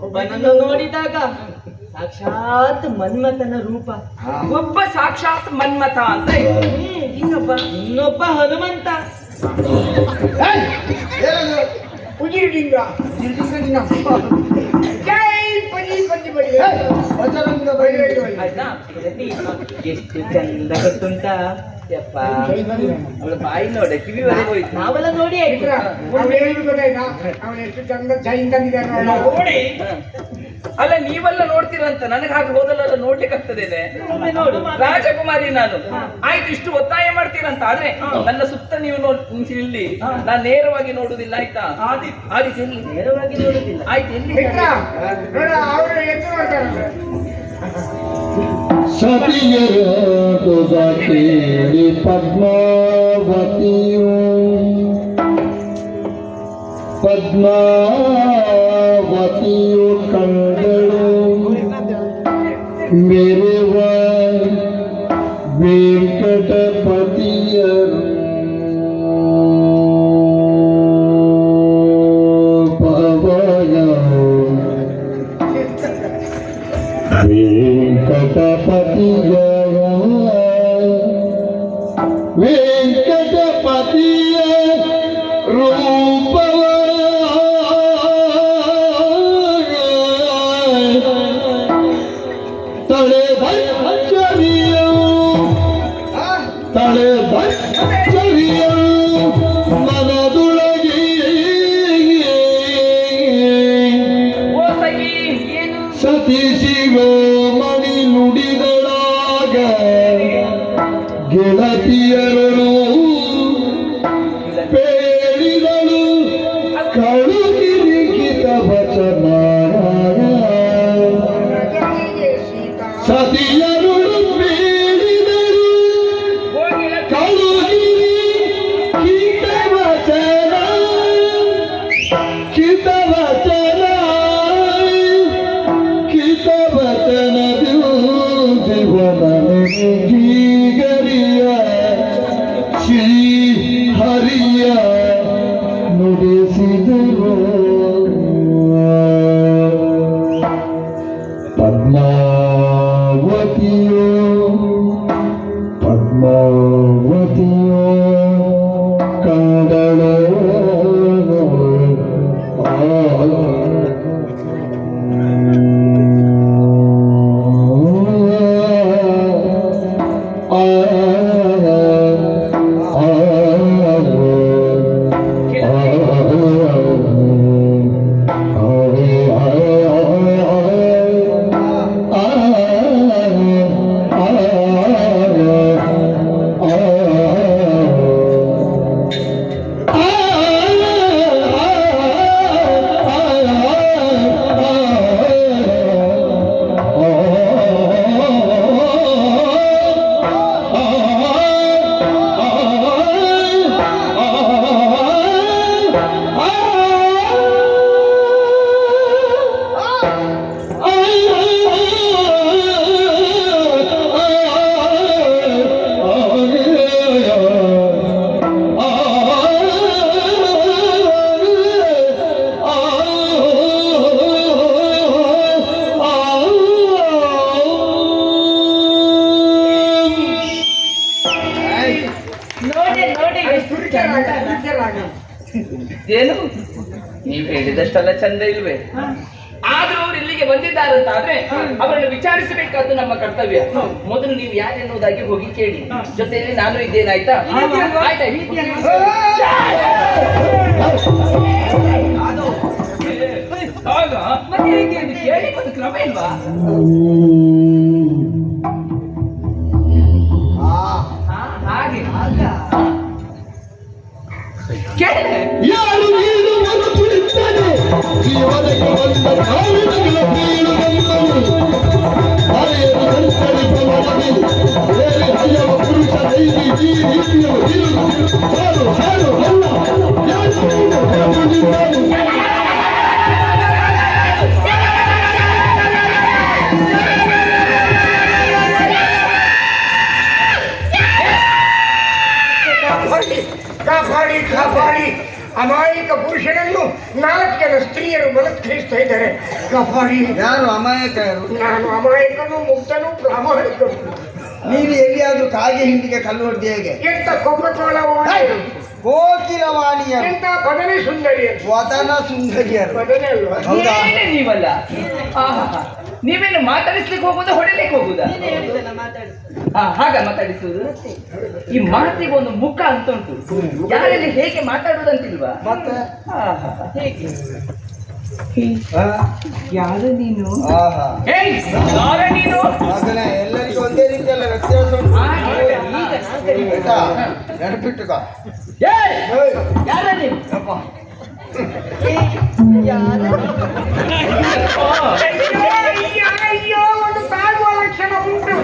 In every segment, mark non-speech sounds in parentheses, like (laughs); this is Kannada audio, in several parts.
ಒಬ್ಬನನ್ನು ನೋಡಿದಾಗ ಸಾಕ್ಷಾತ್ ಮನ್ಮಥನ ರೂಪ. ಒಬ್ಬ ಸಾಕ್ಷಾತ್ ಮನ್ಮಥ ಅಂತ ಇತ್ತು. ಇನ್ನೊಬ್ಬ ಇನ್ನೊಬ್ಬ ಹನುಮಂತ. ಎಷ್ಟು ಚಂದ ಗೊತ್ತುಂಟ? ಯಪ್ಪ ಅವಳ ಬಾಯಿ ನೋಡ ಕಿವಿ ವರೆಗೆ ಹೋಯ್ತು. ನಾವೆಲ್ಲ ನೋಡಿ ಆಯ್ತು. ಅವನು ಎಷ್ಟು ಚಂದ ಜೈನ್ ತಂದಿದ್ದಾನೆ ನೋಡಿ. ಅಲ್ಲ ನೀವೆಲ್ಲ ನೋಡ್ತೀರಂತ. ನನಗೆ ಹಾಗೆ ಹೋದಲ್ಲ ನೋಡ್ಲಿಕ್ಕೆ ಆಗ್ತದೇನೆ ನೋಡು. ರಾಜಕುಮಾರಿ ನಾನು. ಆಯ್ತು ಇಷ್ಟು ಒತ್ತಾಯ ಮಾಡ್ತೀರಂತ. ಆದ್ರೆ ನನ್ನ ಸುತ್ತ ನೀವು ನೋಡ್ ಇಲ್ಲಿ ನಾನು ನೇರವಾಗಿ ನೋಡುದಿಲ್ಲ ಆಯ್ತಾ? ಆದಿತ್ಯ. ನೇರವಾಗಿ ನೋಡುದಿಲ್ಲ ಆಯ್ತು ಎಲ್ಲಿ ಮಿತ್ರ ನೋಡ ಅವರು ಎದ್ದು ನೋಡ್ತಾರೆ ಸತಿಯರಾಗುವ ಕೇಳಿ ಪದ್ಮಾವತಿಯು. ಪದ್ಮಾವತಿಯು ಕಂಡಳು. ಮೆರುವ ಸತಿ ಶಿವಮಣಿ ನುಡಿದಳಾಗ ಗೆಳತಿಯರನು ನಮ್ಮ ಕರ್ತವ್ಯ. ಮೊದಲು ನೀವು ಯಾರೆನ್ನುವುದಾಗಿ ಹೋಗಿ ಕೇಳಿ. ಜೊತೆಯಲ್ಲಿ ನಾನು ಇದ್ದೇನೆ ಆಯ್ತಾ ಆಯ್ತಾ ಆಗ ಮತ್ತೆ ಹೇಗೆ ಅದು ಕೇಳಿ ಒಂದು ಕ್ರಮ ಇಲ್ವಾ ಹಾ, ಹಾಗೆ ಕೇಳಿದೆ ಯಾರು ನೀನು ಮನಪುಳಿದ್ದಾನೆ ಜೀವನಕ್ಕೆ ಬಂದ ಕಾರಣಗಳ ಬೀಳು ಬಂದನು ಕಾಪಾಡಿ ಅಮಾಯಕ ಪುರುಷನನ್ನು ನಾಲ್ಕು ಜನ ಸ್ತ್ರೀಯರು ಬಲತ್ಕರಿಸ್ತಾ ಕಳಿಸ್ತಾ ಇದ್ದಾರೆ ಕಬಡ್ಡಿ ಯಾರು ಅಮಾಯಕ ಯಾರು ನಾನು ಅಮಾಯಕನು ಮುಕ್ತನು ಪ್ರಾಮಾಣಿಕನು ನೀನು ಎಲ್ಲಿಯಾದ್ರೂ ಕಾಗೆ ಹಿಂಡಿಗೆ ಕಲ್ಲು ಹೊಡೆದು ಹೇಗೆ? ಎಂತ ಕೊಬ್ಬಕೋಳ ಕೋಕಿಲವಾಣಿಯರು ಎಂತ ಬದನೆ ಸುಂದರಿ ಅಂತ. ವದನ ಸುಂದರಿಯರು. ಬದನೆ ಅಲ್ವಾ? ಹೌದಾ? ಏನೇ ನೀವಲ್ಲ. ಆಹಾ ನೀವೇನು ಮಾತಾಡಿಸ್ಲಿಕ್ಕೆ ಹೋಗುದಾ ಹೊಡಿಲಿಕ್ಕೆ ಹೋಗುದಾ? ಹಾ ಹಾಗ ಮಾತಾಡಿಸುದು ಈ ಮಾತಿಗೆ ಒಂದು ಮುಖ ಅಂತ ಉಂಟು. ಯಾರಲ್ಲಿ ಹೇಗೆ ಮಾತಾಡುದಂತಿಲ್ವಾ ಮತ್ತೆ? ಆಹಾಹಾ. ಹೇಗೆ? ಆ? ಯಾರು ನೀನು? ಯಾರ ನೀನು? ಎಲ್ಲರಿಗೂ ಒಂದೇ ರೀತಿಯಲ್ಲ ವ್ಯತ್ಯಾಸ ಉಂಟು ಹಾಗೆ. ಈಗ ನಾನ್ ಕರೀಬೇಕು. ಆಯ್ತಾ ನೆನಪಿಟ್ಟುಕ ಏಯ್, ಯಾರ ಲಕ್ಷಣ ಉಂಟು.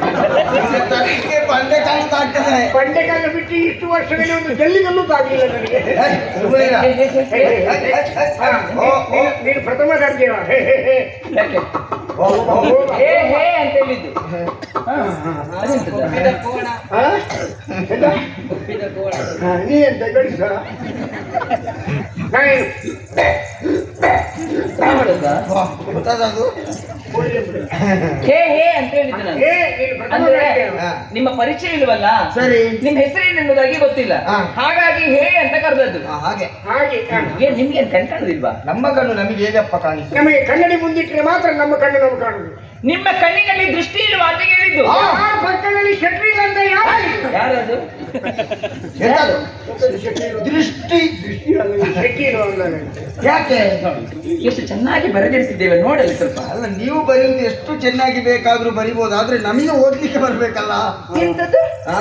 ತಾಗ್ತದೆ ಬಂಡೆಕಾಲ ಬಿಟ್ಟು ಇಷ್ಟು ವರ್ಷದಲ್ಲಿ ಒಂದು ಜಲ್ಲಿಗಲ್ಲೂ ತಾಗಲಿಲ್ಲ ನನಗೆ. ನೀನು- ಪ್ರಥಮ ದರ್ಜೆಯ ಅಂತ ಹೇಳಿದ್ದು. ನೀ ಎಂತ ಗಡಿಸ ನಾನು ಹಾ ಅಂತ ಹೇಳಿದ್ದು ನಾನು. ಹೇ ಅಂದ್ರೆ ನಿಮ್ಮ ಪರಿಚಯ ಇಲ್ವಲ್ಲ? ಸರಿ. ನಿಮ್ ಹೆಸರೇನು ಎನ್ನುವುದಾಗಿ ಗೊತ್ತಿಲ್ಲ. ಹಾಗಾಗಿ ಹೇ ಅಂತ ಕರೆದದ್ದು. ಹಾಗೆ. ಹಾಗೆ. ಏನ್ ನಿಮ್ಗೆ ಏನ್ ಕಣ್ ಕಾಣುದಿಲ್ವಾ ನಮ್ಮ ಕಣ್ಣು ನಮಗೆ ಹೇಗಪ್ಪ ಕಾಣಿಸ್ತು ನಮಗೆ ಕನ್ನಡಿ ಮುಂದಿಟ್ಟರೆ ಮಾತ್ರ ನಮ್ಮ ಕಣ್ಣು ನಮ್ಗೆ ಕಾಣುದು ನಿಮ್ಮ ಕಣ್ಣಿನಲ್ಲಿ ದೃಷ್ಟಿ ಇಲ್ವಾ ಅಂತ ಹೇಳಿದ್ದು ಪಕ್ಕದಲ್ಲಿ ಶೆಟ್ರಿ ಅಂತ ಯಾರು ಹೇಳಿದ್ದು? ಯಾರದು? ದೃಷ್ಟಿ ಯಾಕೆ? ಎಷ್ಟು ಚೆನ್ನಾಗಿ ಬರೆದಿರಿಸಿದ್ದೇವೆ ನೋಡಲಿ ಸ್ವಲ್ಪ. ಅಲ್ಲ ನೀವು ಬರೆಯುವುದು ಎಷ್ಟು ಚೆನ್ನಾಗಿ ಬೇಕಾದ್ರೂ ಬರಿಬಹುದು ಆದ್ರೆ ನಮಗೆ ಓದ್ಲಿಕ್ಕೆ ಬರ್ಬೇಕಲ್ಲ. ಹಾ.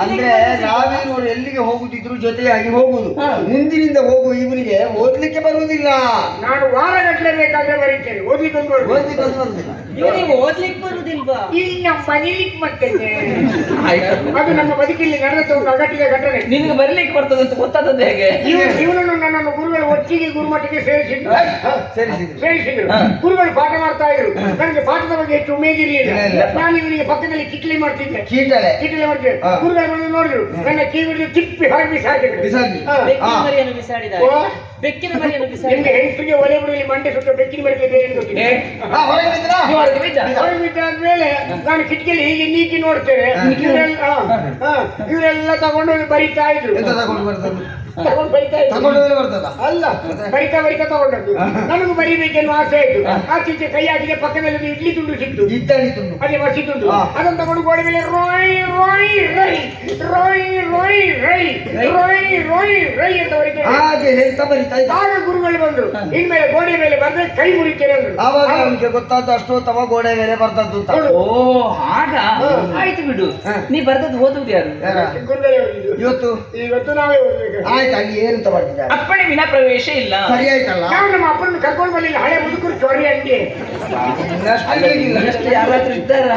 ಅಂದ್ರೆ ನಾವೇ ನೋಡಿ ಎಲ್ಲಿಗೆ ಹೋಗುದಿದ್ರು ಜೊತೆಯಾಗಿ ಹೋಗುದು. ಮುಂದಿನಿಂದ ಹೋಗುವ ಇವನಿಗೆ ಓದ್ಲಿಕ್ಕೆ ಬರುವುದಿಲ್ಲ. ನಾನು ವಾರ ಗಟ್ಟಲೆ ಬೇಕಾದ್ರೆ ಬರೀತೇನೆ. ಓದ್ಲಿಕ್ಕೆ. ಓದ್ಲಿಕ್ಕೆ ಇವನಿಗೆ ಓದ್ಲಿಕ್ಕೆ ಬರುದಿಲ್ವಾ? ಇನ್ನ ಬರೀಲಿಕ್ಕೆ ಬರ್ತೇನೆ ಅದು ನಮ್ಮ ಬದುಕಿಲ್ಲಿ ನಡೆದ ಒಂದು ಅಗಟಿದ ಘಟನೆ. ನಿನಗೆ ಬರ್ಲಿಕ್ಕೆ ಬರ್ತದಂತ ಗೊತ್ತಾದದ್ದು ಹೇಗೆ? ಇವ- ಇವನನ್ನು ನನ್ನನ್ನು ಗುರುಗಳು ಒಟ್ಟಿಗೆ ಗುರುಮಟ್ಟಿಗೆ ಸೇರಿಸಿದ್ರು. ಸೇರಿಸಿದ್ರು. ಗುರುಗಳು ಪಾಠ ಮಾಡ್ತಾ ಇದ್ರು. ನನಗೆ ಪಾಠದ ಬಗ್ಗೆ ಹೆಚ್ಚು ಉಮೇದಿರಲಿಲ್ಲ ಇಲ್ಲ, ಇಲ್ಲ. ನಾನು ಇವನಿಗೆ ಪಕ್ಕದಲ್ಲಿ ಕಿಟ್ಲಿ ಮಾಡ್ತಿದ್ದೆ. ಕೀಟಳೆ ಕಿಟ್ಲಿ ಮಾಡ್ತಿದ್ದೆ. ಗುರುಗಳು ಬಂದು ನೋಡಿದ್ರು. ನನ್ನ ಕಿವಿಡಿದು ತಿಪ್ಪಿ ಹೊರಗೆ ಬಿಸಾಕಿದ್ರು. ಬಿಸಾಕಿ. ಬೆಕ್ಕಿನ. ಮರಿಯನ್ನು ಬೆಕ್ಕಿನ ನಿಮ್ಗೆ ಹೆಂಗಸರಿಗೆ ಒಲೆ ಬಿಡಲಿ ಮಂಡೆ ಸುತ್ತ ಬೆಕ್ಕಿನ ಮರಿ ಇದೆ ಎಂದು ಹಾ, ಹೊರಗೆ? ನೀವು ಹೊರಗೆ ಬಿದ್ದ? ಹೊರಗೆ ಬಿದ್ದಾದ್ಮೇಲೆ ನಾನು ಕಿಟಕಿಯಲ್ಲಿ ಹೀಗೆ ನೀಕಿ ನೋಡ್ತೇನೆ ಇವರೆಲ್ಲ ಇವರೆಲ್ಲ ತಗೊಂಡು ಬರಿತಾ ಇದ್ರು ಎಂತ ತಗೊಂಡು ಬರ್ತದೆ ತಗೊಂಡು ಬರಿತಾ ತಗೊಂಡು ಬರ್ತದ? ಅಲ್ಲ ಬರಿತಾ ಬರಿತಾ ತಗೊಂಡದ್ದು. ನನಗೂ ಬರಿಬೇಕೆನ್ನು ಆಸೆ ಆಯ್ತು. ಆಚೀಚೆ ಕೈ ಹಾಕಿದೆ ಪಕ್ಕದಲ್ಲಿ ಒಂದು ಇಡ್ಲಿ ತುಂಡು ಸಿಕ್ತು. ಇಡ್ಲಿ ತುಂಡು. ಅದೇ ಮಸಿ ತುಂಡು. ಅದನ್ನು ತಗೊಂಡು ಗೋಡೆ ಮೇಲೆ ರೋಯ್ ರೋಯ್ ರೈ ರೋಯ್ ರೋಯ್ ರೈ ರೋಯ್ ರೋಯ್ ರೈ ಅಂತ ಹಾಗೆ ಹೇಳ್ತಾ ಬರಿತಾ ಇದ್ದ. ಆಗ ಗುರುಗಳು ಬಂದ್ರು. ಇನ್ಮೇಲೆ ಗೋಡೆ ಮೇಲೆ ಬಂದ್ರೆ ಕೈ ಮುರಿತೇನೆ ಅಂದ್ರು. ಆವಾಗ ಅವನಿಗೆ ಗೊತ್ತಾದ್ದು ತವ ಗೋಡೆ ಮೇಲೆ ಬರ್ತದ್ದು ಅಂತ. ಓ ಆಗ ಆಯ್ತು ಬಿಡು. ನೀ ಬರ್ದದ್ದು ಓದುದು ಯಾರು. ಇವತ್ತು? ಇವತ್ತು ನಾವೇ ಓದ್ಬೇಕು. ಆಯ್ತು ಅಲ್ಲಿ ಏನಂತ ಅಪ್ಪಣೆ ವಿನ ಪ್ರವೇಶ ಇಲ್ಲ. ಸರಿ ಆಯ್ತಲ್ಲ ನಾವು ನಮ್ಮ ಅಪ್ಪನ ಕರ್ಕೊಂಡು ಬಂದಿಲ್ಲ? ಹಳೆ ಮುದುಕರು ಚೊರಿ ಅಂಗೆ ಇನ್ನಷ್ಟು ಯಾರಾದ್ರೂ ಇದ್ದಾರ?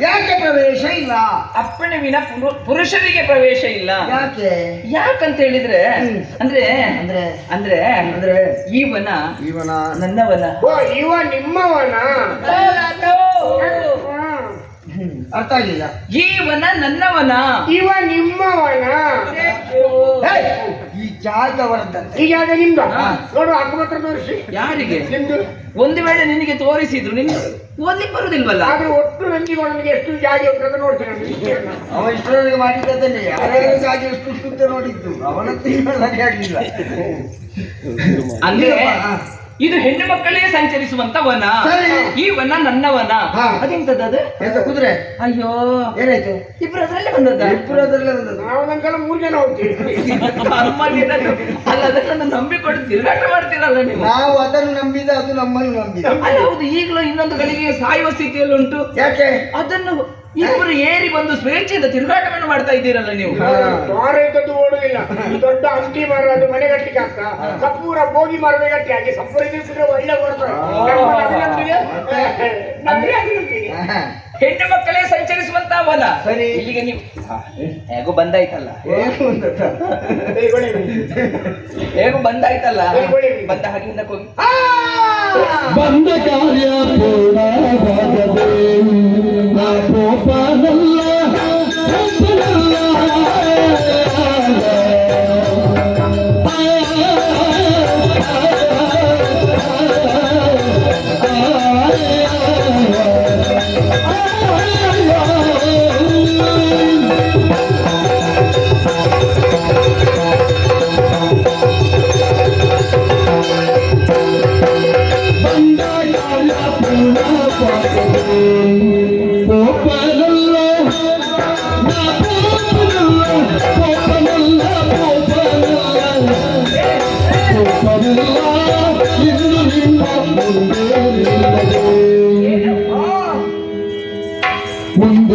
ಯಾಕೆ ಪ್ರವೇಶ ಇಲ್ಲ? ಅಪ್ಪಣೆ ವಿನ ಪುರು- ಪುರುಷರಿಗೆ ಪ್ರವೇಶ ಇಲ್ಲ. ಯಾಕೆ? ಯಾಕಂತ ಹೇಳಿದ್ರೆ ಅಂದ್ರೆ ಅಂದ್ರೆ? ಅಂದ್ರೆ ಅಂದ್ರೆ ಈ ವನ ನನ್ನವನ. ಓ ಇವ ನಿಮ್ಮವನ? ಹ್ಮ್, ಅರ್ಥ ಆಗಿಲ್ಲ ಜೀವನ ನನ್ನವನ. ಇವ ನಿಮ್ಮವನ. ಏಯ್, ಈ ಜಾಗವರದ್ದಂತೆ ಈ ಜಾಗ ನಿಮ್ದು? ನೋಡು ಹಕ್ಕುಪತ್ರ ತೋರಿಸಿ. ಯಾರಿಗೆ? ನಿಮ್ದು ಒಂದು ವೇಳೆ ನಿನಗೆ ತೋರಿಸಿದ್ರು ನಿನ್ ಓದ್ಲಿಕ್ಕೆ ಬರುದಿಲ್ವಲ್ಲ? ಆದ್ರೆ ಒಟ್ಟು ನಂದಿಗೆ ಎಷ್ಟು ಜಾಗ ಉಂಟು ಅಂತ ನೋಡ್ತೀನಿ ಅವ ಇಷ್ಟರೊಳಗೆ ಮಾಡಿದ್ದನ್ನೇ ಯಾರ್ಯಾರ ಜಾಗ ಎಷ್ಟು ಶುದ್ಧ ನೋಡಿದ್ದು. ಅವನಂತೂ ತಿಂಗಳ ಅಂದ್ರೆ. ಇದು ಹೆಣ್ಣು ಮಕ್ಕಳೇ ಸಂಚರಿಸುವಂತ ವನ. ಈ ವನ ನನ್ನ ವನ. ಅದೆಂತದ್ದು ಕುದುರೆ? ಅಯ್ಯೋ. ಏನಾಯ್ತು? ಇಬ್ರು ಅದರಲ್ಲೇ ಬಂದದ್ದ? ಇಬ್ಬರದ್ರಲ್ಲೇ ಬಂದದ್ದು. ನಾವು ನಂಗೆಲ್ಲ ಮೂರು ಜನ ಹೋಗ್ತೀವಿ. ಅಲ್ಲ ಅದನ್ನ ನಂಬಿಕೊಂಡು ತಿರುಗಾಟ ಮಾಡ್ತೀರಲ್ಲ ನೀವು? ನಾವು ಅದನ್ನು ನಂಬಿದ ಅದು ನಮ್ಮನ್ನು ನಂಬಿದ. ಅಲ್ಲ ಹೌದು. ಈಗಲೂ ಇನ್ನೊಂದು ಗಳಿಗೆ ಸಾಯುವ ಸ್ಥಿತಿಯಲ್ಲಿ ಉಂಟು ಯಾಕೆ? ಅದನ್ನು ಇಬ್ಬರು ಏರಿ ಬಂದು ಸ್ವೇಚ್ಛೆಯಿಂದ ತಿರುಗಾಟವನ್ನು ಮಾಡ್ತಾ ಇದ್ದೀರಲ್ಲ ನೀವು. ಹಾ. ಓಡುವುದಿಲ್ಲ. ದೊಡ್ಡ ಅಂಕಿ ಮರ ಅದು ಮನೆ ಕಟ್ಟಲಿಕ್ಕೆ ಆಗ್ತಾ ಕಪ್ಪೂರ ಬೋಗಿ ಮರವೇ ಗಟ್ಟಿ ಹಾಗೆ ಕಪ್ಪೂರ ಇದ್ರೆ ಒಳ್ಳೆ ಬರ್ತದೆ. ಹೆಣ್ಣು ಮಕ್ಕಳೇ ಸಂಚರಿಸುವಂತ ವನ. ಸರಿ. ಇಲ್ಲಿಗೆ ನೀವು ಹೇಗೂ ಬಂದಾಯ್ತಲ್ಲ? ಹೇಗೋ ಬಂದಾಯ್ತಲ್ಲ. ಬಂದ ಹಾಗೆ. ಹಿಂದಕ್ಕೆ ಹೋಗಿ ಬಂದ ಕಾರ್ಯ ಪೂರ್ಣವಾಗದೆ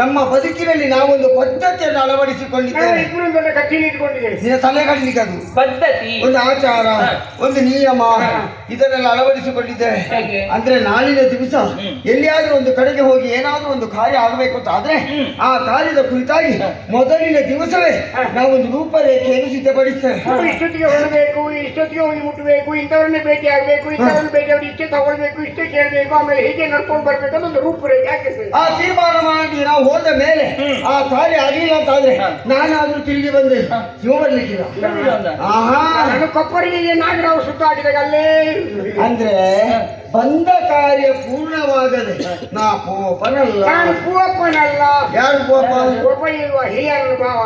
ನಮ್ಮ ಬದುಕಿನಲ್ಲಿ ನಾವೊಂದು ಪದ್ಧತಿಯನ್ನು ಅಳವಡಿಸಿಕೊಂಡಿದ್ದೇವೆ. ನಿನ್ನ ತಲೆ ಕಡ್ಲಿಕ್ಕೆ ಅದು. ಪದ್ಧತಿ. ಒಂದು ಆಚಾರ ಒಂದು ನಿಯಮ ಇದನ್ನೆಲ್ಲ ಅಳವಡಿಸಿಕೊಂಡಿದ್ದೇವೆ. ಅಂದ್ರೆ ನಾಳಿನ ದಿವಸ. ಎಲ್ಲಿಯಾದ್ರೂ ಒಂದು ಕಡೆಗೆ ಹೋಗಿ ಏನಾದ್ರೂ ಒಂದು ಕಾರ್ಯ ಆಗಬೇಕು ಅಂತ ಆದ್ರೆ ಆ ಕಾರ್ಯದ ಕುರಿತಾಗಿ ಮೊದಲಿನ ದಿವಸವೇ ನಾವೊಂದು ರೂಪರೇಖೆಯನ್ನು ಸಿದ್ಧಪಡಿಸ್ತೇವೆ. ಇಷ್ಟೊತ್ತಿಗೆ ಹೊರಬೇಕು ಇಷ್ಟೊತ್ತಿಗೆ ಹೋಗಿ ಮುಟ್ಟಬೇಕು ಇಂಥವ್ರನ್ನೇ ಭೇಟಿ ಆಗಬೇಕು ಇಂಥವ್ರನ್ನ ಭೇಟಿ ಆಗಿ ಇಷ್ಟೇ ತಗೊಳ್ಬೇಕು ಇಷ್ಟೇ ಕೇಳಬೇಕು ಆಮೇಲೆ ಹೀಗೆ ನಡ್ಕೊಂಡು ಬರ್ಬೇಕು ಅಂತ ಒಂದು ರೂಪರೇಖೆ ಹಾಕಿಸ್ತೇವೆ ಆ ತೀರ್ಮಾನ ಮಾಡಿ ನಾವು ಹೋದ ಮೇಲೆ ಆ ಕಾರ್ಯ ಆಗಲಿಲ್ಲ ಅಂತ ಆದ್ರೆ. ನಾನಾದ್ರೂ ತಿರುಗಿ ಬಂದೆ ಇವ ಬರ್ಲಿಕ್ಕಿಲ್ಲ? ಆಹಾ. ನಾನು ಕೊಪ್ಪರಿಗೆ ನಾಗರಾವ್ ಸುತ್ತಾಡಿದಾಗ ಅಲ್ಲೇ ಅಂದ್ರೆ ಬಂದ ಕಾರ್ಯ ಪೂರ್ಣವಾಗದೆ ನಾ ಪೋಪನಲ್ಲ ನಾನು ಪೋಪನಲ್ಲ ಯಾರು ಪೋಪ ಪೂವಪ್ಪ ಇರುವ ಹಿರಿಯರ ಭಾವ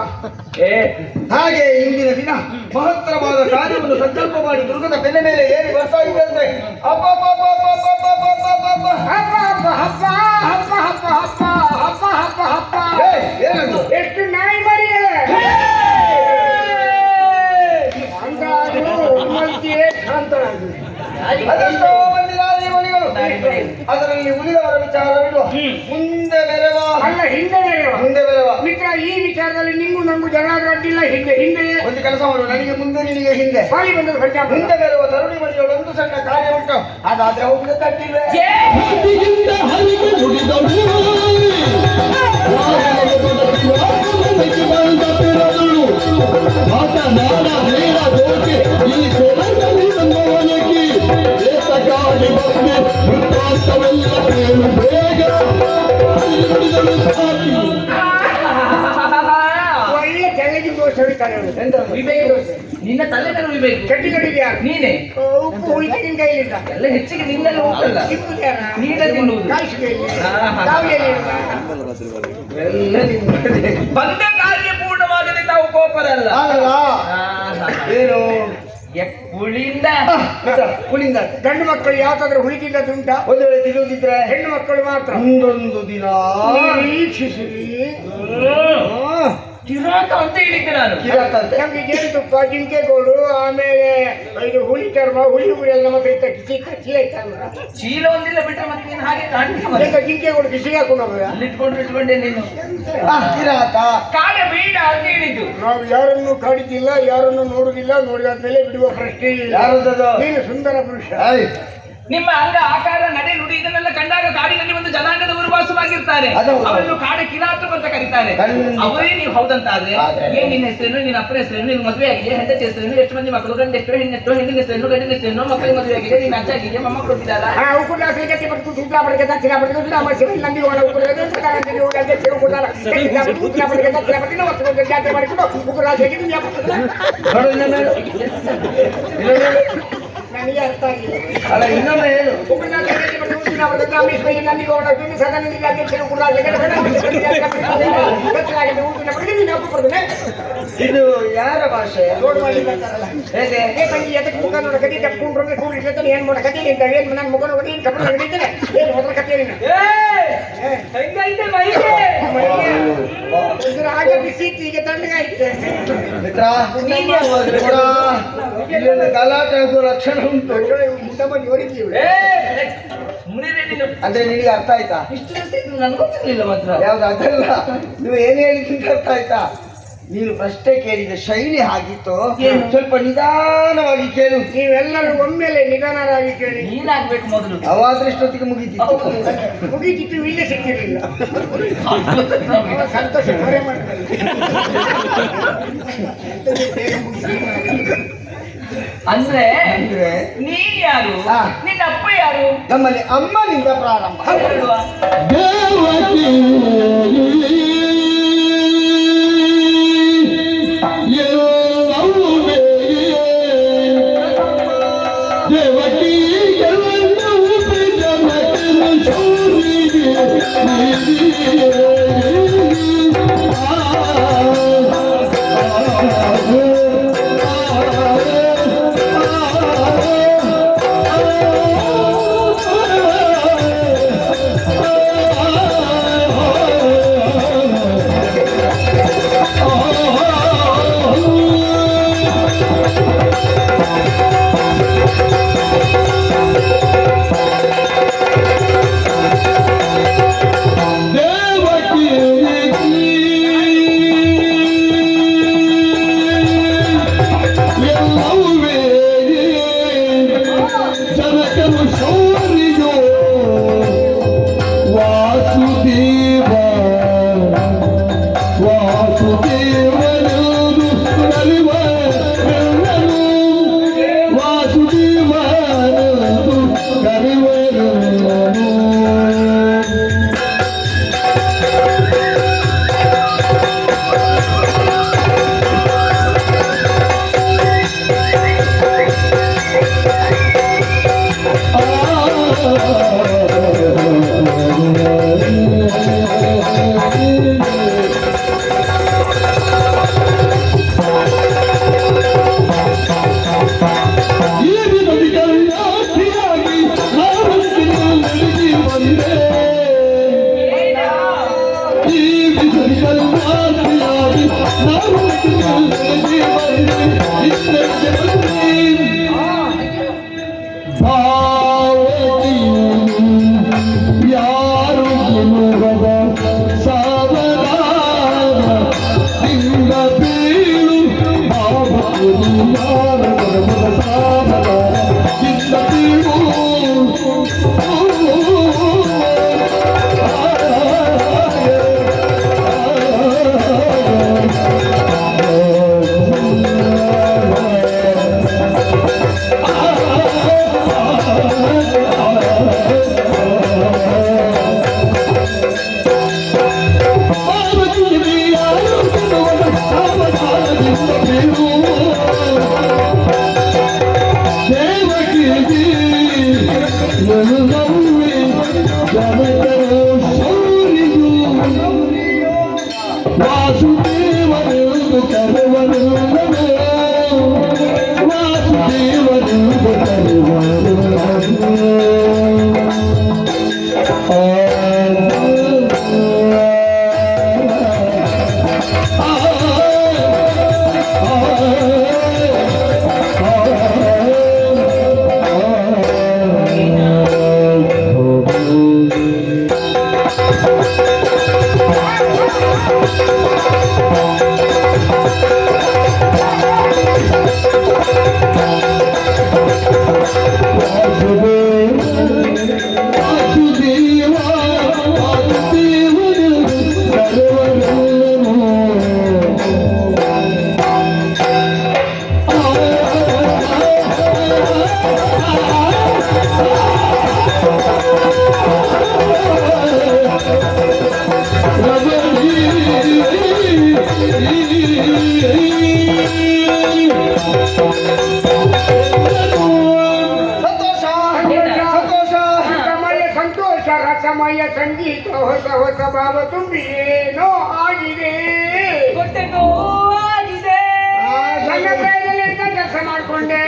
ಏ ಹಾಗೆ ಇಂದಿನ ದಿನ ಮಹತ್ತರವಾದ ಕಾರ್ಯವನ್ನು ಸಂಕಲ್ಪ ಮಾಡಿ ದುರ್ಗದ ಬೆಲೆ ಮೇಲೆ ಏರಿ ಬರ್ತಾ ಇದ್ದಂತೆ ಅಪ್ಪ ಅಪ್ಪ ಅಪ್ಪ ಅಪ್ಪ ಅಪ್ಪ ಅಪ್ಪ ಅಪ್ಪ ಅಪ್ಪ ಅಪ್ಪ. ಅದೆಷ್ಟೋ ಬಂದಿದ್ದಾರೆ ಮುನಿಗಳು? ಅದರಲ್ಲಿ ಉಳಿದವರ ವಿಚಾರವಿಡು. ಮುಂದೆ ಬೆರವ. ಅಲ್ಲ ಹಿಂದೆ ಬೆರವ ಮುಂದೆ ಬೆರವ. ಮಿತ್ರ ಈ ವಿಚಾರದಲ್ಲಿ ನಿಮಗೂ ನಮಗೂ ಜಗಳ ಅಡ್ಡಿಲ್ಲ ಹಿಂದೆ ಹಿಂದೆ. ಒಂದು ಕೆಲಸ ಮಾಡು. ನನಗೆ ಮುಂದೆ ನಿನಗೆ ಹಿಂದೆ. ಬಾಯಿ ಬಂದರು ಗಟ್ಟ ಮುಂದೆ ಬೆರವ. ತರುಣಿ ಮನೆಯೊಳ ಒಂದು ಸಣ್ಣ ಕಾರ್ಯ ಉಂಟು. ಅದಾದ್ರೆ ಹೋಗಲು ತಟ್ಟಿದೆ ಮಾತ ನಾಡ ನೇರ ದೋಕೆ ಈ ಸೋಲನ್ನು ಬಂದೆ ವೃತ್ತಾಂತವೆಲ್ಲ ಕೇಳು ಬೇಗ ಅಲ್ಲಿ ನುಡಿದಳು ಸಾರಿ ಒಳ್ಳೆ ತೆಲಗಿ ದೋಷ ಹೊಡಿತಾನೆ ಅವನು. ನಿನ್ನ ತಲೆ ಮೇಲೆ ನೀನೇ. ಉಪ್ಪು ಎಲ್ಲ ಹೆಚ್ಚಿಗೆ ನಿನ್ನಲ್ಲಿ ಹೋಗ್ತಲ್ಲ ತಿಪ್ಪುದು ಯಾರ ನೀನೇ ತಿನ್ನುವುದು ಬಂದ ಕಾರ್ಯ ಪೂರ್ಣವಾಗದೆ ತಾವು ಕೋಪರಲ್ಲ. ಏನು? ಹುಳಿಂದ. ಕುಳಿಯಿಂದ ಗಂಡು ಮಕ್ಕಳು ಯಾವ್ದಾದ್ರೂ ಹುಡುಗಿಲ್ಲ ಉಂಟ? ಒಂದು ವೇಳೆ ತಿಳಿದಿದ್ರೆ ಹೆಣ್ಣು ಮಕ್ಕಳು ಮಾತ್ರ. ಒಂದೊಂದು ದಿನ. ವೀಕ್ಷಿಸಿರಿ ಕಿರಾತ ಅಂತ ಹೇಳಿದ್ದೆ ನಾನು. ಕಿರಾತಂತೆ ನಮ್ಗೆ ಜೇನುತುಪ್ಪ ಜಿಂಕೆಗೋಡು ಆಮೇಲೆ ಇದು ಹುಲಿ ಚರ್ಮ ಹುಲಿ ಹುಳಿ ಎಲ್ಲ ನಮ್ಮ ಕೈ ಕಿಸಿ ಚೀಲ ಆಯ್ತಲ್ಲ. ಚೀಲ ಒಂದಿಲ್ಲ ಬಿಟ್ರೆ ಮತ್ತೆ ನೀನು ಹಾಗೆ ಕಾಣ್ತೀಯ. ಈಗ ಜಿಂಕೆಗೋಡು ಬಿಸಿ ಹಾಕೊಂಡು ಹೋಗ ಅಲ್ಲಿ ಇಟ್ಕೊಂಡು ಇಟ್ಕೊಂಡೆ ನೀನು. ಕಿರಾತ. ಕಾಲ ಬೇಡ ಅಂತ ಹೇಳಿದ್ದು. ನಾವು ಯಾರನ್ನು ಕಾಡಿದ್ದಿಲ್ಲ ಯಾರನ್ನು ನೋಡುದಿಲ್ಲ ನೋಡಿದಾದ್ಮೇಲೆ ಬಿಡುವ ಪ್ರಶ್ನೆ ಯಾರದದು ನೀನು ಸುಂದರ ಪುರುಷ. ನಿಮ್ಮ ಅಂಗ ಆಕಾರ ನಡೆ ನುಡಿ ಇದನ್ನೆಲ್ಲ ಕಂಡಾಗ ಕಾಡಿನಲ್ಲಿ ಒಂದು ಜನಾಂಗದ ವಾಸವಾಗಿರ್ತಾರೆ ಅದು ಹೌದು. ಅವರನ್ನು ಕಾಡ ಕಿರಾತರು ಅಂತ ಕರೀತಾರೆ. ಅವರೇ ನೀವು ಹೌದಂತ ಆದ್ರೆ. ಏನ್ ನಿನ್ನ ಹೆಸರೇನು ನಿನ್ನ ಅಪ್ಪನ ಹೆಸರೇನು ನಿನ್ನ ಮದುವೆ ಆಗಿದೆ ಹೆಂಡತಿ ಹೆಸರೇನು ಎಷ್ಟು ಮಂದಿ ಮಕ್ಕಳು ಗಂಡ ಎಷ್ಟು ಹೆಣ್ಣೆಷ್ಟು ಹೆಣ್ಣಿನ ಹೆಸರೇನು ಗಂಡಿನ ಹೆಸರೇನು ಮಕ್ಕಳಿಗೆ ಮದುವೆ ಆಗಿದೆ ನಿನ್ನ ಅಜ್ಜ ಆಗಿದೆ ಮೊಮ್ಮಕ್ಕಳು ಹುಟ್ಟಿದಾರ ಆ Ahora, y no ಇದು ಯಾರ ಭಾಷೆ? ಮುಖ ನೋಡ ಏನ್ ಮಾಡಕತ್ತೀನಿ ನನ್ನ ಮುಖ ನೋಡ ಬಿಸಿ ರಕ್ಷಣೆ ಉಂಟು. ಮುಂದೆ ಬಂದು ಯೋರಿದ್ದೀವಿ ಅಂದ್ರೆ ನಿನಗೆ ಅರ್ಥ ಆಯ್ತಾ? ಇಷ್ಟು ದಿವಸ ಇದ್ದು ನನ್ಗೆ ಗೊತ್ತಿರ್ಲಿಲ್ಲ ಮಾತ್ರ. ಯಾವ್ದು ಅದಲ್ಲ. ನೀವು ಏನ್ ಹೇಳಿದ್ರೆ ಅರ್ಥ ಆಯ್ತಾ? ನೀನು ಪ್ರಶ್ನೆ ಕೇಳಿದ ಶೈಲಿ ಆಗಿತ್ತು ಏನು? ಸ್ವಲ್ಪ ನಿಧಾನವಾಗಿ ಕೇಳು. ನೀವೆಲ್ಲರೂ ಒಮ್ಮೆಲೆ ನಿಧಾನರಾಗಿ ಕೇಳಿ. ನೀನಾಗ್ಬೇಕು ಮೊದಲು. ಅವಾದ್ರೆ ಇಷ್ಟೊತ್ತಿಗೆ ಮುಗೀತಿತ್ತು. ಮುಗಿತಿತ್ತು ಇಲ್ಲೇ ಸಿಕ್ಕಿರಲಿಲ್ಲ. ಸಂತೋಷ (laughs) ಅಂದ್ರೆ ಅಂದ್ರೆ? ನೀನ್ ಯಾರು. ನಿನ್ನ ಅಪ್ಪ ಯಾರು? ನಮ್ಮಲ್ಲಿ ಅಮ್ಮನಿಂದ ಪ್ರಾರಂಭ. ಸಂತೋಷ ಸಂತೋಷ ರಸಮಯ ಸಂತೋಷ ರಸಮಯ ಸಂಗೀತ ಹೊಸ ಹೊಸ ಭಾವ ತುಂಬಿ ಏನೋ ಆಗಿದೆ. ಕೆಲಸ ಮಾಡ್ಕೊಂಡೆ.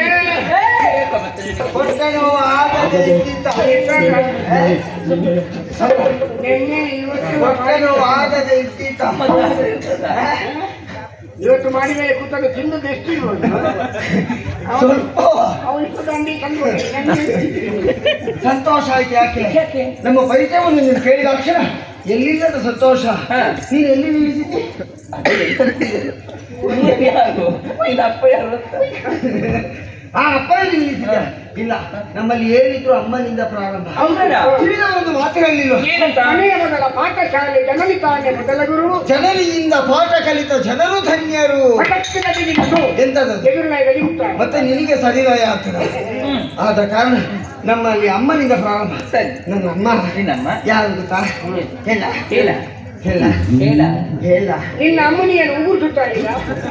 ನಿನ್ನೆ ಇವತ್ತು ಹೊಟ್ಟೆ ನೋವು ಆಗದೆ ಇದ್ದಿದ್ದ. ಇವತ್ತು ಮಾಡಿ ಮೇಲೆ ಕೂತಾಗ ತಿನ್ನದು ಎಷ್ಟು ಇರ್ಬೋದು (laughs) ಇಷ್ಟು ದಂಡಿ ಸಂತೋಷ ಆಯ್ತು ಯಾಕೆ? ನಮ್ಮ ಪರಿಚಯವನ್ನು ನೀನು ಕೇಳಿದ ಅಕ್ಷರ? ಎಲ್ಲಿಲ್ಲದ ಸಂತೋಷ. ನೀನು ಎಲ್ಲಿ ನಿಲ್ಲಿಸಿದ್ದೆ? ಅಪ್ಪ ಯಾರು ಆ ಅಪ್ಪ ಎಲ್ಲಿ ನಿಲ್ಲಿಸಿದ್ದ ಇಲ್ಲ. ನಮ್ಮಲ್ಲಿ ಏನಿದ್ರು ಅಮ್ಮನಿಂದ ಪ್ರಾರಂಭ? ತಿಳಿದ ಒಂದು ಮಾತು ಹೇಳಿಲ್ಲ ಏನಂತ? ಮನೆಯ ಮೊದಲ ಪಾಠಶಾಲೆ ಜನರಿ ತಾನೆ ಮೊದಲ ಗುರು. ಜನರಿಯಿಂದ ಪಾಠ ಕಲಿತ ಜನರು ಧನ್ಯರು. ಎಂತದದು? ಮತ್ತೆ ನಿನಗೆ ಸರಿದಾಯ ಆಗ್ತದೆ? ಆದ ಕಾರಣ ನಮ್ಮಲ್ಲಿ ಅಮ್ಮನಿಂದ ಪ್ರಾರಂಭ. ಸರಿ. ನನ್ನ ಅಮ್ಮ. ಯಾರು ಗೊತ್ತಾ? ಹೇಳ. ಹೇಳ ಹೇಳ. ಹೇಳ. ನಿನ್ನ ಅಮ್ಮನಿಯನ್ನು ಉಗುರ್ಸುತ್ತಾರೆ ಈಗ.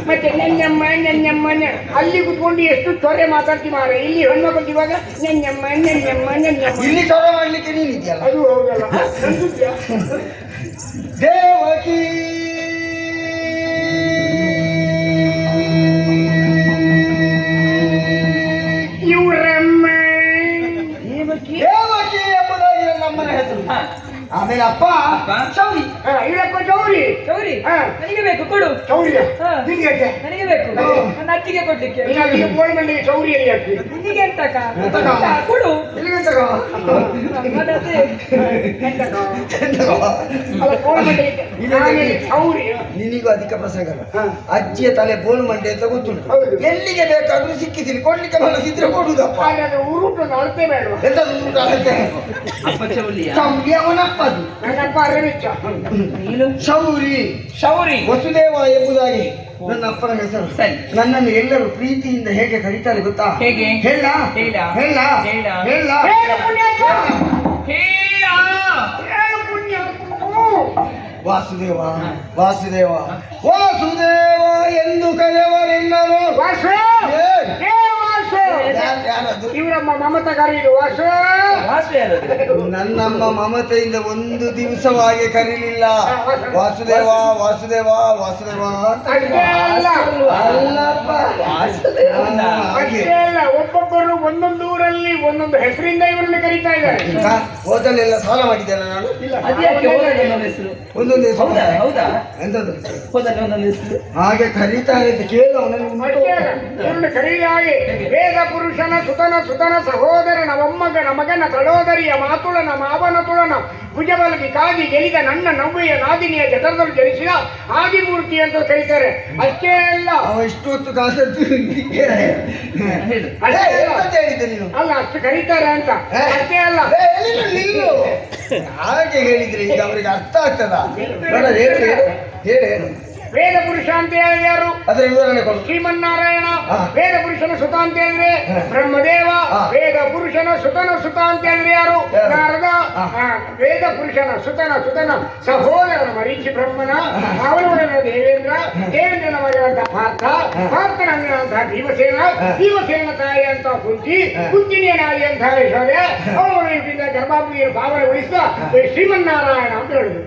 ಮತ್ತೆ ನೆನ್ನಮ್ಮ ನೆನ್ನಮ್ಮ ಅಲ್ಲಿ ಕುತ್ಕೊಂಡು ಎಷ್ಟು ತೊರೆ ಮಾತಾಡ್ತಿ ಮಾರ. ಇಲ್ಲಿ ಹೆಣ್ಮಕ್ಳು ಇವಾಗ ನೆನ್ನಮ್ಮ ನೆನ್ನಮ್ಮ ನೆನ್ನಮ್ಮ. ಇಲ್ಲಿ ತೊರೆ ಮಾಡ್ಲಿಕ್ಕೆ ನೀನಿದ್ಯಲ್ಲ ಅದು ಹೌದಲ್ಲ? ದೇವಕಿ. ಆಮೇಲೆ ಅಪ್ಪ ಚೌರಿ. ಇವರಪ್ಪ ಚೌರಿ. ಚೌರಿ? ಹಾ. ನನಗೆ ಬೇಕು ಕೊಡು. ಚೌರಿ. ಹಾ. ನಿನ್ಗೆ ಬೇಕು. ನನ್ನ ಅತ್ತಿಗೆ ಕೊಡ್ಲಿಕ್ಕೆ. ಇಲ್ಲಾಂದ್ರೆ ಈ ಬೋಳಿ ಮಂಡಿಗೆ ಚೌರಿ ಎಲ್ಲಿ ಹಾಕ್ತಿ. ನಿನಗೆ ಎಂತಕ ಎಂತಕ? ಕೊಡು. ಎಲ್ಲಿಗೆ ತಗೋ? ನಿನಗೂ ಅಧಿಕ ಪ್ರಸಂಗ ಅಲ್ಲ. ಅಜ್ಜಿಯ ತಲೆ ಬೋಳು ಮಂಡೆ ಅಂತ ಗೊತ್ತುಂಟು. ಎಲ್ಲಿಗೆ ಬೇಕಾದ್ರೂ ಸಿಕ್ಕಿಸಿರಿ ಕೊಡ್ಲಿಕ್ಕೆ ಮನಸ್ಸಿದ್ರೆ ಕೊಡುದಪ್ಪ ಉರುಟು ಅಳತೆ ಎಂತ ಅಳತೆ? ಅವನಪ್ಪದು. ಶೌರಿ. ಶೌರಿ. ವಸುದೇವ ಎಂಬುದಾಗಿ. ನನ್ನ ಅಪ್ಪನ ಹೆಸರು. ಸರಿ. ನನ್ನನ್ನು ಎಲ್ಲರೂ ಪ್ರೀತಿಯಿಂದ ಹೇಗೆ ಕರೀತಾರೆ ಗೊತ್ತಾ? ಹೇಗೆ? ಹೇಳ. ಹೇಳ. ಹೇಳ. ಹೇಳ. ವಾಸುದೇವ ವಾಸುದೇವ. ವಾಸುದೇವ ಎಂದು ಕರೆಯವರೆಲ್ಲರೂ ವಾಸು ಏ, ಏ ವಾಸು ಯಾರ್- ಯಾರದು ಇವರಮ್ಮ ಮಮತಾ ವಾಸು. ನನ್ನಮ್ಮ ಮಮತೆಯಿಂದ ಒಂದು ದಿವಸವಾಗಿ ಕರೀಲಿಲ್ಲ. ವಾಸುದೇವ ವಾಸುದೇವ ವಾಸುದೇವ ಅಂತ. ಒಬ್ಬೊಬ್ಬರು ಒಂದೊಂದು ಊರಲ್ಲಿ ಒಂದೊಂದು ಹೆಸರಿಂದ ಇವರನ್ನು ಕರೀತಾ ಇದ್ದಾರೆ. ಹೋದಲ್ಲೆಲ್ಲ ಸಾಲ ಮಾಡಿದ್ದೇನೆ ನಾನು? ಒಂದೊಂದು ಹೆಸರು? ಒಂದೊಂದು ಹೌದಾ ಹೌದಾ? ಎಂತದ್ದು ಹೋದಲ್ಲಿ ಒಂದೊಂದು ಹೆಸರು? ಹಾಗೆ ಕರೀತಾರೆ ಅಂತ ಕೇಳು ಅವನನ್ನು. ಹಾಗೆ? ವೇದ ಪುರುಷನ ಸುತನ ಸುತನ ಸಹೋದರನ ಒಮ್ಮಗನ ಮಗನ ತಳೋದರಿಯ ಮಾತುಳನ ಮಾವನ ತುಳನ ಭುಜಬಲಗಿ ಕಾಗಿ ಗೆಲಿದ ನನ್ನ ನವ್ವೆಯ ನಾದಿನಿಯ ಜಠರದಲ್ಲಿ ಜನಿಸಿದ ಆದಿಮೂರ್ತಿ ಅಂತ ಕರೀತಾರೆ. ಅಷ್ಟೇ ಅಲ್ಲ. ಅವ ಇಷ್ಟು ಹೊತ್ತು ಅಲ್ಲ. ನೀನು? ಅಲ್ಲ ಅಷ್ಟು ಕರೀತಾರೆ ಅಂತ? ಅಷ್ಟೇ ಅಲ್ಲ. ಹಾಗೆ ಹೇಳಿದ್ರೆ ಈಗ ಅವರಿಗೆ ಅರ್ಥ ಆಗ್ತದ. ಹೇಳು. ವೇದ ಪುರುಷ ಅಂತ ಹೇಳಿದ ಯಾರು? ಅದರ ವಿವರಣೆ ಕೊಡು. ಶ್ರೀಮನ್ನಾರಾಯಣ. ವೇದ ಪುರುಷನ ಸುತ ಅಂತ ಹೇಳಿದ್ರೆ ಬ್ರಹ್ಮದೇವ. ವೇದ ಪುರುಷನ ಸುತನ ಸುತ ಅಂತ ಹೇಳಿದ್ರೆ ಯಾರು? ನಾರದ. ವೇದ ಪುರುಷನ ಸುತನ ಸುತನ ಸಹೋದರನ ಮರೀಚಿ ಬ್ರಹ್ಮನ ಅವನವನ ದೇವೇಂದ್ರ ದೇವೇಂದ್ರನ ಮಗನಂತ ಪಾರ್ಥ ಪಾರ್ಥನ ಅಂಗನಂತ ಭೀಮಸೇನ ಭೀಮಸೇನ ತಾಯಿ ಅಂತ ಕುಂತಿ ಕುಂತಿನಿಯ ನಾಯಿ ಅಂತ ಯಶೋದೆ ಅವನ ಗರ್ಭಾಪುರಿಯನ್ನು ಪಾವನಗೊಳಿಸಿದ ಶ್ರೀಮನ್ನಾರಾಯಣ ಅಂತ ಹೇಳಿದ್ರು.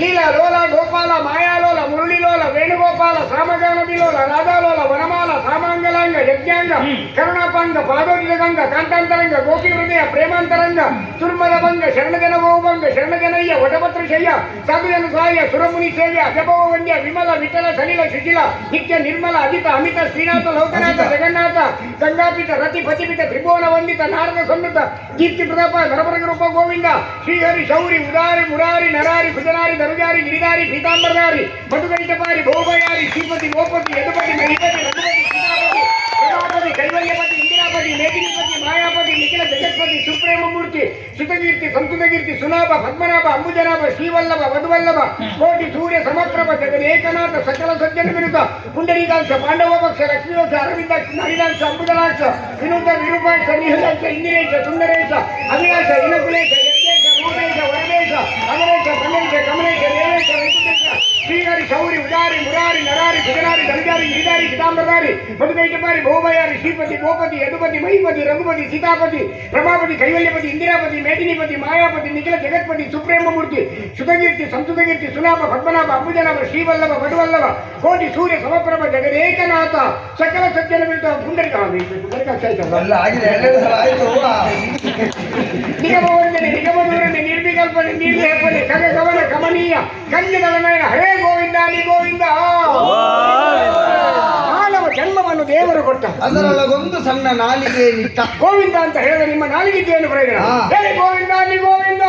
లీలాలోల గోపాల మాయాలోల మురళిలోల వేణుగోపాల శ్రామజానబిలోల రాధాలోల వనమాల సామాంగలాంగ యజ్ఞాంగ కరుణాపాంగ పాదోద్విగంగ కాంతాంతరంగ గోపి హృదయ ప్రేమాంతరంగ తుర్మలభంగ శరణగణ గోభంగ శరణగణయ్య వటపత్రశయ్య సగుజన సాయ సురముని సేవ్య అజభవ వంద్య విమల విఠల సలిల శుచిల నిత్య నిర్మల అజిత అమిత శ్రీనాథ లోకనాథ జగన్నాథ గంగాపిత రతి పతిపిత త్రిభువన వందిత నారద సమ్మిత కీర్తి ప్రతాప నరపరగ రూప గోవింద ತ್ರಿಭುವನ ವಂದಿತ ನಾರದ ಸನ್ನುತ ಕೀರ್ತಿ ಪ್ರತಾಪ ನರಪರಗ ರೂಪ ಗೋವಿಂದ ಶ್ರೀಹರಿ ಶೌರಿ ಉದಾರಿ ಮುರಾರಿ ನರಾರಿ ಭುಜನಾರಿ ಧನುಜಾರಿ ಗಿರಿಧಾರಿ ಪೀತಾಂಬರಧಾರಿ ಮಧುಕರಿಟಪಾರಿ ಭೋಗಯಾರಿ ಶ್ರೀಪತಿ ಗೋಪತಿ ಯದುಪತಿ ಮಹಿಪತಿ ರಘುಪತಿ ಸೀತಾಪತಿ ಪ್ರಭಾಪತಿ ಕೈವಲ್ಯಪತಿ ಇಂದಿರಾಪತಿ ಮೇದಿನಿಪತಿ ಮಾಯಾಪತಿ ನಿಖಿಲ ಜಗತ್ಪತಿ ಸುಪ್ರೇಮ ಮೂರ್ತಿ ಸುತಕೀರ್ತಿ ಸಂತುತಕೀರ್ತಿ ಸುನಾಭ ಪದ್ಮನಾಭ ಅಂಬುಜನಾಭ ಶ್ರೀವಲ್ಲಭ ವಧುವಲ್ಲಭ ಕೋಟಿ ಸೂರ್ಯ ಸಮಪ್ರಭ ಜಗದ ಏಕನಾಥ ಸಕಲ ಸಜ್ಜನ ವಿರುದ್ಧ ಪುಂಡರೀಕಾಂಶ ಪಾಂಡವಪಕ್ಷ ಲಕ್ಷ್ಮೀವಕ್ಷ ಅರವಿಂದಾಕ್ಷ ಹರಿದಾಕ್ಷ ಅಂಬುದಲಾಕ್ಷ ವಿನೂತ ವಿರೂಪಾಕ್ಷ ನಿಹಲಾಕ್ಷ ಇಂದಿರೇಶ ಸುಂದರೇಶ ಅವಿನಾಶ ಇನಕುಲೇಶ ಯಜ್ಞೇಶ ರೂಪೇಶ கமலேக்கர் கமலேக்கர் கமலேக்கர் ஏழைக்கர் ಶ್ರೀಹರಿ ಶೌರಿ ಉದಾರಿ ಮುರಾರಿ ನರಾರಿ ಭುಜನಾರಿ ಧನುಜಾರಿ ಗಿರಿಧಾರಿ ಪಿತಾಂಬರಧಾರಿ ಮಧುಕೈಟಪಾರಿ ಭೋಮಯಾರಿ ಶ್ರೀಪತಿ ಗೋಪತಿ ಯದುಪತಿ ಮಹಿಪತಿ ರಘುಪತಿ ಸೀತಾಪತಿ ರಮಾಪತಿ ಕೈವಲ್ಯಪತಿ ಇಂದಿರಾಪತಿ ಮೇದಿನಿಪತಿ ಮಾಯಾಪತಿ ನಿಖಿಲ ಜಗತ್ಪತಿ ಸುಪ್ರೇಮ ಮೂರ್ತಿ ಸುತಕೀರ್ತಿ ಸಂತುತಕೀರ್ತಿ ಸುನಾಭ ಪದ್ಮನಾಭ ಅಂಬುಜನಾಭ ಶ್ರೀವಲ್ಲಭ ವಧುವಲ್ಲಭ ಕೋಟಿ ಸೂರ್ಯ ಸಮಪ್ರಭ ಜಗದೇಕನಾಥ ಸಕಲ ಸಜ್ಜನ ವಿರುದ್ಧ ಪುಂಡರಿಕ ಪುಂಡರೀಕಾಕ್ಷ ಆಯ್ತಲ್ಲ? ಅಲ್ಲ ಆಗಿದೆ ಎರಡು ಸಲ ಆಯ್ತು ನಿಗಮ ವಂದನೆ ನಿಗಮ ಧೋರಣೆ ನಿರ್ವಿಕಲ್ಪನೆ ನಿರ್ಲೇಪನೆ ಕಗ ಗಮನ ಕಮನೀಯ ಕಂಜಗಳ ನಯನ ಹರೇ ಗೋವಿಂದ ನೀ ಗೋವಿಂದ. ಮಾನವ ಜನ್ಮವನ್ನು ದೇವರು ಕೊಟ್ಟ. ಅದರೊಳಗೊಂದು ಸಣ್ಣ ನಾಲಿಗೆ ನಿಟ್ಟ. ಗೋವಿಂದ ಅಂತ ಹೇಳಿದ್ರೆ ನಿಮ್ಮ ನಾಲಿಗಿದ್ದೇನು ಪ್ರಯೋಜನ ಹಾ. ಹೇ ಗೋವಿಂದ ಅಲ್ಲಿ ಗೋವಿಂದ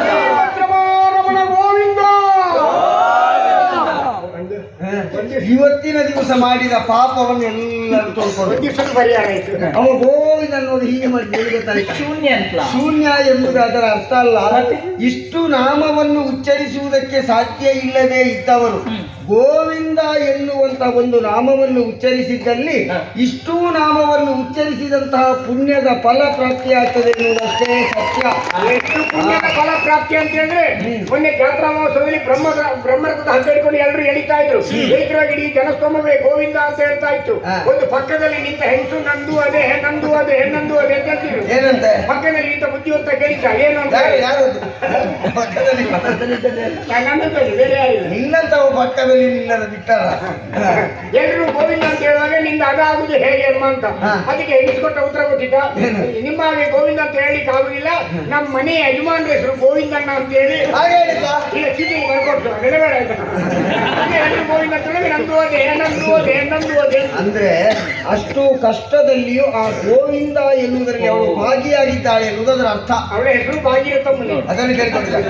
ಶ್ರೀಭದ್ರಮಾರಮಣ ಗೋವಿಂದ ಹ. ಇವತ್ತಿನ ದಿವಸ ಮಾಡಿದ ಪಾಪವನ್ನು ಎಲ್ಲರೂ ತೊಳ್ಕೊಂಡು ದಿವಸದ ಪರಿಹಾರ ಆಯ್ತು. ಅವ ಗೋವಿಂದ ನೋಡಿ ಹೀಗೆ ಮಾಡಿ ಶೂನ್ಯ ಅಂತ ಶೂನ್ಯ ಎಂಬುದು ಅದರ ಅರ್ಥ ಅಲ್ಲ. ಇಷ್ಟು ನಾಮವನ್ನು ಉಚ್ಚರಿಸುವುದಕ್ಕೆ ಸಾಧ್ಯ ಇಲ್ಲದೆ ಇದ್ದವರು. ಗೋವಿಂದ ಎನ್ನುವಂತಹ ಒಂದು ನಾಮವನ್ನು ಉಚ್ಚರಿಸಿದ್ದಲ್ಲಿ ಇಷ್ಟೂ ನಾಮವನ್ನು ಉಚ್ಚರಿಸಿದಂತಹ ಪುಣ್ಯದ ಫಲ ಪ್ರಾಪ್ತಿಯಾಗ್ತದೆ ಎನ್ನುವುದಷ್ಟೇ ಸತ್ಯ. ಎಷ್ಟು ಪುಣ್ಯದ ಫಲ ಪ್ರಾಪ್ತಿ ಅಂತ ಹೇಳಿದ್ರೆ ಮೊನ್ನೆ ಜಾತ್ರಾ ಮಹೋತ್ಸವದಲ್ಲಿ ಬ್ರಹ್ಮ ಬ್ರಹ್ಮರಥದ ಹಗ್ಗ ಹಿಡ್ಕೊಂಡು ಎಲ್ಲರೂ ಎಳಿತಾ ಇದ್ರು. ಎಳಿತಿರುವಾಗ ಇಡೀ ಜನಸ್ತೋಮವೇ ಗೋವಿಂದ ಅಂತ ಹೇಳ್ತಾ ಇತ್ತು. ಒಂದು ಪಕ್ಕದಲ್ಲಿ ನಿಂತ ಹೆಂಗಸು ನಂದು ಅದೇ ಹೆಣ್ಣಂದು ಅದೇ ಹೆಣ್ಣಂದು ಅದೇ ಅಂತ ಹೇಳ್ತಿದ್ರು ಏನಂತೆ? ಪಕ್ಕದಲ್ಲಿ ನಿಂತ ಬುದ್ಧಿವಂತ ಕೇಳಿದ್ದ ಏನು ಅಂತ ಯಾರು ಯಾರು ಇಲ್ಲ (laughs) ಪಕ್ಕದಲ್ಲಿ ನನ್ನದು ಬೇರೆ ಯಾರಿಲ್ಲ ನಿನ್ನ ನಿನ್ನನ್ನು ಬಿಟ್ಟಲ್ಲ ಎಲ್ರು ಗೋವಿಂದ ಅಂತ ಹೇಳಿದಾಗ ನಿಂದ ಅದಾಗುದು ಹೇಗೆ ಅಮ್ಮ ಅಂತ. ಅದಕ್ಕೆ ಹೆಂಗಸ್ಕೊಟ್ಟ ಉತ್ತರ ಗೊತ್ತಿದ್ದ ಏನು? ನಿಮ್ಮ ಹಾಗೆ ಗೋವಿಂದ ಅಂತ ಹೇಳಿಕ್ಕೆ ಆಗುದಿಲ್ಲ. ನಮ್ಮ ಮನೆಯ ಯಜಮಾನ್ರ ಹೆಸರು ಗೋವಿಂದಣ್ಣ ಅಂತ ಹೇಳಿ. ಇಲ್ಲ ಚೀಟಿ ಬರ್ಕೊಟ್ಟು ನೆಲೆಬೇಡ ಆಯ್ತಾ? ಗೋವಿಂದ ಅಂತ ಹೇಳಿದ್ರೆ ನಂದು ಓದೆ ನಂದು ಓದೆ ನಂದು ಓದೆ ಅಂದ್ರೆ ಅಷ್ಟು ಕಷ್ಟದಲ್ಲಿಯೂ ಆ ಗೋವಿಂದ ಎನ್ನುವುದರಿಗೆ ಅವಳು ಭಾಗಿಯಾಗಿದ್ದಾಳೆ ಎನ್ನುವುದರ ಅರ್ಥ. ಅವಳ ಹೆಸರು ಭಾಗೀರಥಮ್ಮನೆ ಅದನ್ನು ಕೇಳ್ಕೊಂಡಿದ್ದಾರೆ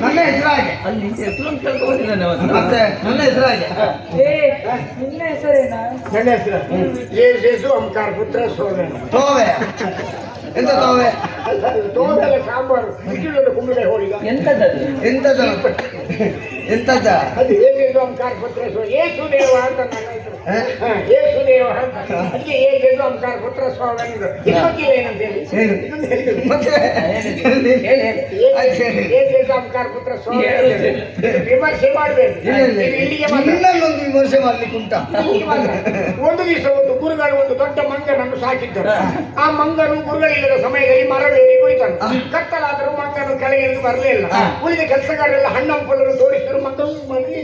ನನ್ನ ಹೆಸರು ಹಾಗೆ. ಅಲ್ಲಿ ಹೆಸರು ಕೇಳ್ಕೊಂಡಿದ್ದಾನೆ ಅವನು. ಮತ್ತೆ? ನನ್ನ ಹೆಸರು ಹಾಗೆ ಏ ನಿನ್ನ ಹೆಸರೇನಾ? ನನ್ನ ಹೆಸರು. ಅಂಕಾರ ಪುತ್ರ ತೋವೆ. ಎಂತ ತೋವೆ? ತೋದಲ್ಲ ಸಾಂಬಾರು. ಇಟ್ಟಿಲ್ಲ ಕುಂಬಳೆ ಹೋಳಿಗ. ಎಂತದದು? ಎಂತದ ಎಂತದ ಅದು ಏಸು ಅಂಕಾರ ಪುತ್ರ ಸೋ ಏಸು ದೇವ ಅಂತ ನನ್ನ ಅಂಕಾರ ಪುತ್ರ ಸ್ವಾಮಿ ಇನ್ನೊಂದಿಲ್ಲ ಏನಂತ ಹೇಳಿ. ಅಂಕಾರ ಪುತ್ರ ವಿಮರ್ಶೆ ಮಾಡಬೇಕು. ಇಲ್ಲಿಗೆ ನಿನ್ನನ್ನೊಂದು ವಿಮರ್ಶೆ ಮಾಡ್ಲಿಕ್ಕೆ ಉಂಟ? ಒಂದು ದಿವಸ ಒಂದು ಗುರುಗಳು ಒಂದು ದೊಡ್ಡ ಮಂಗನನ್ನು ಸಾಕಿದ್ದರು. ಆ ಮಂಗನು ಗುರುಗಳಿಲ್ಲದ ಸಮಯದಲ್ಲಿ ಮರವೇರಿ ಕುಳಿತನು ಕತ್ತಲಾದರೂ ಮಂಗನು ಕೆಳಗೆ ಬರಲಿಲ್ಲ. ಉಳಿದ ಕೆಲಸಗಾರರೆಲ್ಲ ಹಣ್ಣಂಪಲನ್ನು ತೋರಿಸಿದರು ಮಂಗನು ಮನೆ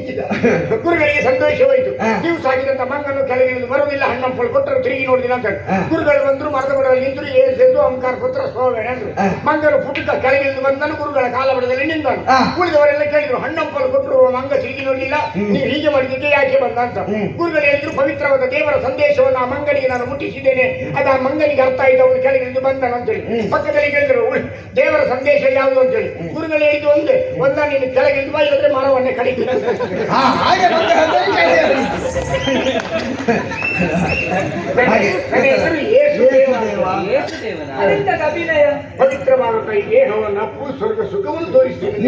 ಗುರುಗಳಿಗೆ ಸಂತೋಷವಾಯಿತು. ನೀವು ಸಾಕಿದಂತ ಮಂಗನು ಕೆಳಗೆ ಇಳಿದು ಬರುವುದಿಲ್ಲ ಹಣ್ಣಂಪಲು ಕೊಟ್ಟರು ತಿರುಗಿ ನೋಡಿದಿನ ಅಂತ ಗುರುಗಳು ಬಂದರು ಮರದ ಬುಡದಲ್ಲಿ ನಿಂತರು ಏಸೆದ್ದು ಅಂಕಾರ ಪುತ್ರ ಸೋವೇಣ ಅಂದ್ರು. ಮಂಗನ ಮಂಗನು ಪುಟಕ ಕೆಳಗೆ ಬಂದನು ಗುರುಗಳ ಕಾಲಬಡದಲ್ಲಿ ನಿಂತನು. ಉಳಿದವರೆಲ್ಲ ಕೇಳಿದ್ರು ಹಣ್ಣಂಪಲು ಕೊಟ್ಟರು ಮಂಗ ತಿರುಗಿ ನೋಡಲಿಲ್ಲ ನೀವು ಹೀಗೆ ಮಾಡಿದ್ದಕ್ಕೆ ಯಾಕೆ ಬಂದ ಅಂತ. ಗುರುಗಳು ಹೇಳಿದ್ರು ಪವಿತ್ರವಾದ ದೇವರ ಸಂದೇಶವನ್ನು ಆ ಮಂಗನಿಗೆ ನಾನು ಮುಟ್ಟಿಸಿದ್ದೇನೆ. ಅದು ಆ ಮಂಗನಿಗೆ ಅರ್ಥ ಆಯ್ತು ಅವನು ಕೆಳಗೆ ಇಳಿದು ಬಂದನು ಅಂತೇಳಿ ಪಕ್ಕದಲ್ಲಿ ಕೇಳಿದ್ರು ಉಳ್- ದೇವರ ಸಂದೇಶ ಯಾವುದು ಅಂತೇಳಿ ಗುರುಗಳು ಹೇಳಿದ್ದು ಒಂದೇ ಒಂದ ನೀನು ಕೆಳಗೆ ಇಳಿದು ಬಾ ಇಲ್ಲದ್ರೆ ಮರವನ್ನೇ ಕಡಿತೀನಿ ಅಂತ ಹಾ, ಹಾಗೆ ಮತ್ತೆ ಅದನ್ನು ಕೇಳಿ. ಹಾಗೆ. ನನ್ನ ಹೆಸರು ಅದರಿಂದ ಅಭಿನಯ. ಪವಿತ್ರವಾದ ಕೈ ದೇಹವನ್ನ ಪೂರ್ವ ಸ್ವರ್ಗ ಸುಖವನ್ನು ತೋರಿಸ್ತೀನಿ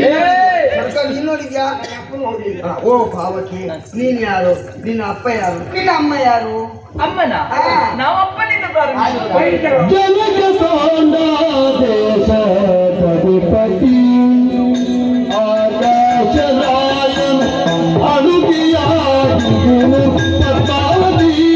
ನೀನ್ ನೋಡಿದ್ಯಾ? ನನ್ನ ಅಪ್ಪನ ಹೋಗ್ಲಿಲ್ಲ ಓ ಭಾವಕ್ಕೆ ನೀನ್ ಯಾರು? ನಿನ್ನ ಅಪ್ಪ ಯಾರು? ನಿನ್ನ ಅಮ್ಮ ಯಾರು? ಅಮ್ಮನ? ನಾವು ಅಪ್ಪನಿಂದ ಪ್ರಾರಂಭಿಸೋದು?